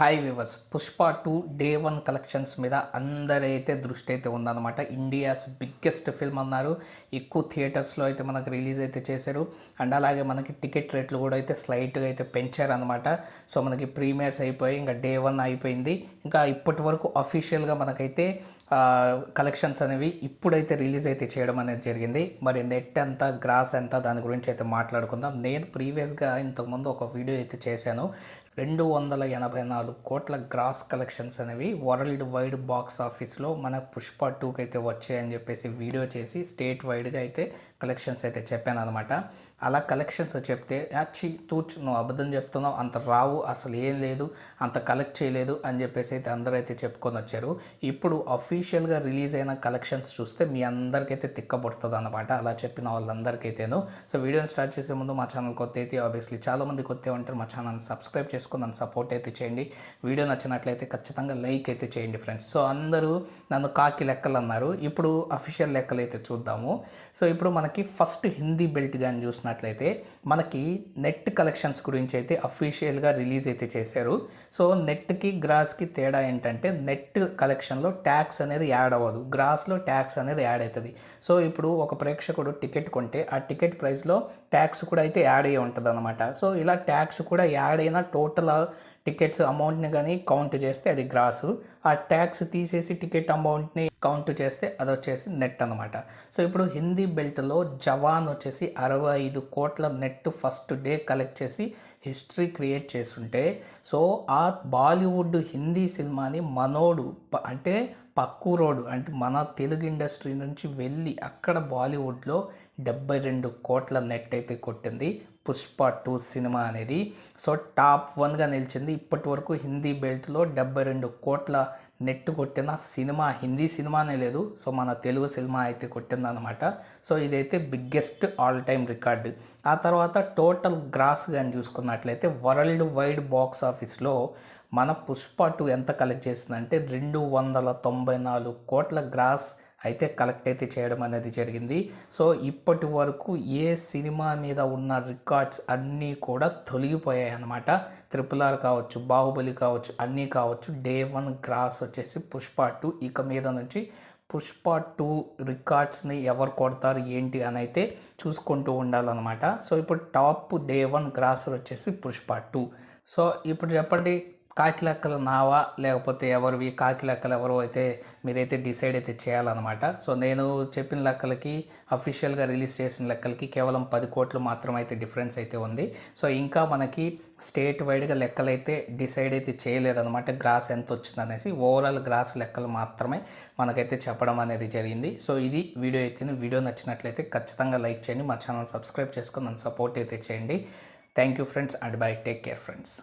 Hi viewers Pushpa two day one collections మీద అందరైతే దృష్టి అయితే ఉందన్నమాట. ఇండియాస్ బిగ్గెస్ట్ ఫిల్మ్ అన్నారు. ఎక్కువ థియేటర్స్లో అయితే మనకు రిలీజ్ అయితే చేశారు. అండ్ అలాగే మనకి టికెట్ రేట్లు కూడా అయితే స్లైట్గా అయితే పెంచారు అనమాట సో మనకి ప్రీమియర్స్ అయిపోయి ఇంకా డే వన్ అయిపోయింది. ఇంకా ఇప్పటి వరకు అఫీషియల్గా మనకైతే కలెక్షన్స్ అనేవి ఇప్పుడైతే రిలీజ్ అయితే చేయడం అనేది జరిగింది. మరి నెట్ ఎంత గ్రాస్ ఎంత దాని గురించి అయితే మాట్లాడుకుందాం. నేను ప్రీవియస్గా ఇంతకుముందు ఒక వీడియో అయితే చేశాను. రెండు వందల ఎనభై నాలుగు కోట్ల గ్రాస్ కలెక్షన్స్ అనేవి వరల్డ్ వైడ్ బాక్స్ ఆఫీస్లో మన పుష్ప టూకి అయితే వచ్చాయని చెప్పేసి వీడియో చేసి స్టేట్ వైడ్గా అయితే కలెక్షన్స్ అయితే చెప్పాను అనమాట అలా కలెక్షన్స్ చెప్తే యాచి తూచ్ నువ్వు అబద్ధం చెప్తున్నావు అంత రావు అసలు ఏం లేదు అంత కలెక్ట్ చేయలేదు అని చెప్పేసి అయితే అందరూ అయితే చెప్పుకొని వచ్చారు. ఇప్పుడు అఫీషియల్గా రిలీజ్ అయిన కలెక్షన్స్ చూస్తే మీ అందరికైతే తిక్కబడుతుంది అనమాట అలా చెప్పిన వాళ్ళందరికైతేను. సో వీడియోని స్టార్ట్ చేసే ముందు మా ఛానల్ కొత్త అయితే ఆబ్వియస్లీ చాలామంది కొత్త ఉంటారు. మా ఛానల్ సబ్స్క్రైబ్ చేసుకుని నన్ను సపోర్ట్ అయితే చేయండి. వీడియో నచ్చినట్లయితే ఖచ్చితంగా లైక్ అయితే చేయండి ఫ్రెండ్స్ సో అందరూ నన్ను కాకి లెక్కలు అన్నారు. ఇప్పుడు అఫీషియల్ లెక్కలు అయితే చూద్దాము. సో ఇప్పుడు మనకి ఫస్ట్ హిందీ బెల్ట్ కానీ చూసినట్లయితే మనకి నెట్ కలెక్షన్స్ గురించి అయితే అఫీషియల్గా రిలీజ్ అయితే చేశారు. సో నెట్కి గ్రాస్కి తేడా ఏంటంటే నెట్ కలెక్షన్లో ట్యాక్స్ అనేది యాడ్ అవ్వదు. గ్రాస్లో ట్యాక్స్ అనేది యాడ్ అవుతుంది సో ఇప్పుడు ఒక ప్రేక్షకుడు టికెట్ కొంటే ఆ టికెట్ ప్రైస్లో ట్యాక్స్ కూడా అయితే యాడ్ అయ్యి ఉంటుంది అనమాట సో ఇలా ట్యాక్స్ కూడా యాడ్ అయిన టోటల్ టికెట్స్ అమౌంట్ని కానీ కౌంట్ చేస్తే అది గ్రాసు. ఆ ట్యాక్స్ తీసేసి టికెట్ అమౌంట్ని కౌంట్ చేస్తే అది వచ్చేసి నెట్ అనమాట సో ఇప్పుడు హిందీ బెల్ట్లో జవాన్ వచ్చేసి అరవై ఐదు కోట్ల నెట్ ఫస్ట్ డే కలెక్ట్ చేసి హిస్టరీ క్రియేట్ చేస్తుంటే సో ఆ బాలీవుడ్ హిందీ సినిమాని మనోడు ప- అంటే పక్కూరోడు అంటే మన తెలుగు ఇండస్ట్రీ నుంచి వెళ్ళి అక్కడ బాలీవుడ్లో డెబ్బై రెండు కోట్ల నెట్ అయితే కొట్టింది. పుష్ప టూ సినిమా అనేది. సో టాప్ వన్గా నిలిచింది. ఇప్పటి వరకు హిందీ బెల్ట్లో డెబ్బై రెండు కోట్ల నెట్ కొట్టిన సినిమా హిందీ సినిమానే లేదు. సో మన తెలుగు సినిమా అయితే కొట్టిందనమాట సో ఇదైతే బిగ్గెస్ట్ ఆల్ టైమ్ రికార్డు. ఆ తర్వాత టోటల్ గ్రాస్ కానీ చూసుకున్నట్లయితే వరల్డ్ వైడ్ బాక్స్ ఆఫీస్లో మన పుష్ప టూ ఎంత కలెక్ట్ చేసిందంటే రెండు వందల తొంభై నాలుగు కోట్ల గ్రాస్ అయితే కలెక్ట్ అయితే చేయడం అనేది జరిగింది. సో ఇప్పటి వరకు ఏ సినిమా మీద ఉన్న రికార్డ్స్ అన్నీ కూడా తొలగిపోయాయి అన్నమాట. త్రిపుల్ ఆర్ కావచ్చు బాహుబలి కావచ్చు అన్నీ కావచ్చు డే వన్ గ్రాస్ వచ్చేసి పుష్ప టూ ఇక మీద నుంచి పుష్ప టూ రికార్డ్స్ని ఎవరు కొడతారు ఏంటి అని అయితే చూసుకుంటూ ఉండాలన్నమాట. సో ఇప్పుడు టాప్ డే వన్ గ్రాస్ వచ్చేసి పుష్ప టూ సో ఇప్పుడు చెప్పండి కాకిలెక్కలు నావా లేకపోతే ఎవరివి కాకి లెక్కలు ఎవరు అయితే మీరైతే డిసైడ్ అయితే చేయాలన్నమాట. సో నేను చెప్పిన లెక్కలకి అఫీషియల్గా రిలీజ్ చేసిన లెక్కలకి కేవలం పది కోట్లు మాత్రం అయితే డిఫరెన్స్ అయితే ఉంది. సో ఇంకా మనకి స్టేట్ వైడ్గా లెక్కలు అయితే డిసైడ్ అయితే చేయలేదన్నమాట గ్రాస్ ఎంత వచ్చింది అనేసి ఓవరాల్ గ్రాస్ లెక్కలు మాత్రమే మనకైతే చెప్పడం అనేది జరిగింది. సో ఇది వీడియో అయితే వీడియో నచ్చినట్లయితే ఖచ్చితంగా లైక్ చేయండి. మా ఛానల్ సబ్స్క్రైబ్ చేసుకొని నన్ను సపోర్ట్ అయితే చేయండి. Thank you friends and bye. Take care friends.